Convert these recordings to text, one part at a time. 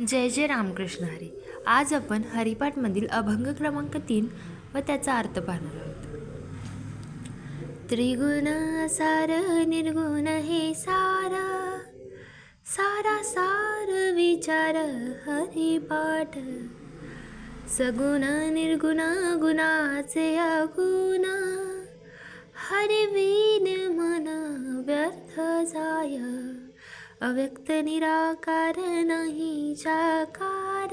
जय जय रामकृष्ण हरी. आज आपण हरिपाठमधील अभंग क्रमांक तीन व त्याचा अर्थ पाहणार आहोत. त्रिगुण सार निर्गुण हे सार. सारा सार विचार हरिपाठ. सगुण निर्गुण गुणाचे अगुण. हरिवीन मन व्यर्थ जाय. अव्यक्त निराकार नाही जाकार.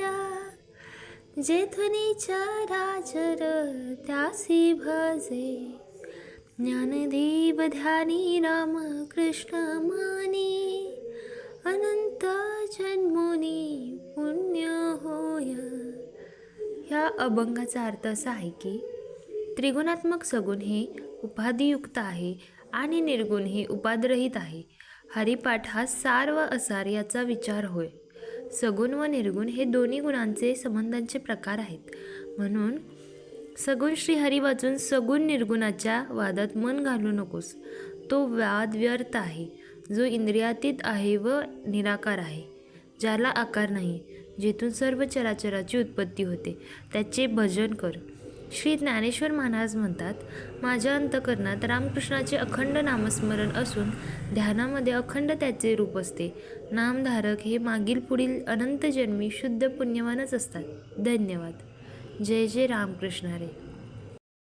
जेथुनी चराचर त्यासी भजे. ज्ञानदीप ध्यानी राम कृष्ण मानी. अनंत जन्मोनी पुण्य होय. ह्या अभंगाचा अर्थ असा आहे की त्रिगुणात्मक सगुण हे उपाधियुक्त आहे आणि निर्गुण हे उपादरहित आहे. हरिपाठ हा सार व असार याचा विचार होय. सगुण व निर्गुण हे दोन्ही गुणांचे संबंधांचे प्रकार आहेत. म्हणून सगुण श्रीहरी वाचून सगुण निर्गुणाच्या वादात मन घालू नकोस. तो वाद व्यर्थ आहे. जो इंद्रियातीत आहे व निराकार आहे. ज्याला आकार नाही जेथून सर्व चराचराची उत्पत्ती होते त्याचे भजन कर. श्री ज्ञानेश्वर महाराज म्हणतात माझ्या अंतकरणात रामकृष्णाचे अखंड नामस्मरण असून ध्यानामध्ये अखंड त्याचे रूप असते. नामधारक हे मागील पुढील अनंत जन्मी शुद्ध पुण्यवानच असतात. धन्यवाद. जय जय रामकृष्ण रे